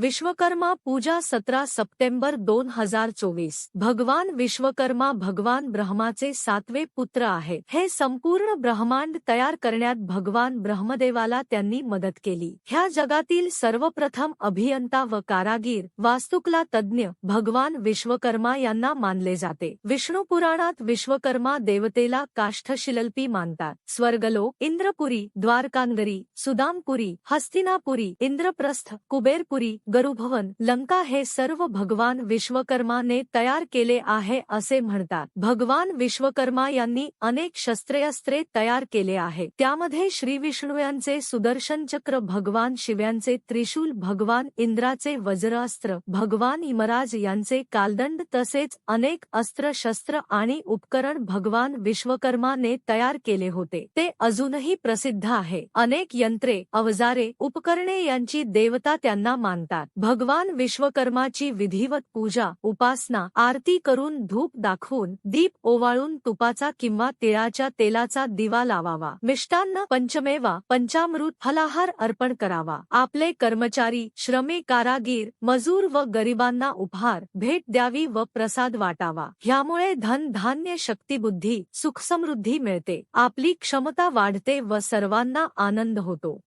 विश्वकर्मा पूजा सतरा सप्टेंबर दोन हजार चोवीस. भगवान विश्वकर्मा भगवान ब्रह्माचे सातवे पुत्र आहेत हे संपूर्ण ब्रह्मांड तयार करण्यात भगवान ब्रह्मदेवाला त्यांनी मदत केली. ह्या जगातील सर्वप्रथम अभियंता व कारागीर वास्तुकला तज्ज्ञ भगवान विश्वकर्मा यांना मानले जाते. विष्णू पुराणात विश्वकर्मा देवतेला काष्ठशिलल्पी मानतात. स्वर्गलोक इंद्रपुरी द्वारकांगरी सुदामपुरी हस्तिनापुरी इंद्रप्रस्थ कुबेरपुरी गरुभवन लंका हे सर्व भगवान विश्वकर्माने तयार केले आहे असे म्हणतात. भगवान विश्वकर्मा यांनी अनेक शस्त्रेअस्त्रे तयार केले आहे. त्यामध्ये श्री विष्णू यांचे सुदर्शन चक्र भगवान शिव्यांचे त्रिशूल भगवान इंद्राचे वज्रास्त्र भगवान इमराज यांचे कालदंड तसेच अनेक अस्त्र शस्त्र आणि उपकरण भगवान विश्वकर्माने तयार केले होते. ते अजूनही प्रसिद्ध आहे. अनेक यंत्रे अवजारे उपकरणे यांची देवता त्यांना मानतात. भगवान विश्वकर्माची विधिवत पूजा उपासना आरती करून धूप दाखवून दीप ओवाळून तुपाचा किंवा तिळाच्या तेलाचा दिवा लावावा. मिष्टान्न पंचमेवा पंचामृत फलाहार अर्पण करावा. आपले कर्मचारी श्रमे कारागीर मजूर व गरिबांना उपहार भेट द्यावी व प्रसाद वाटावा. ह्यामुळे धन धान्य शक्तीबुद्धी सुखसमृद्धी मिळते. आपली क्षमता वाढते व सर्वांना आनंद होतो.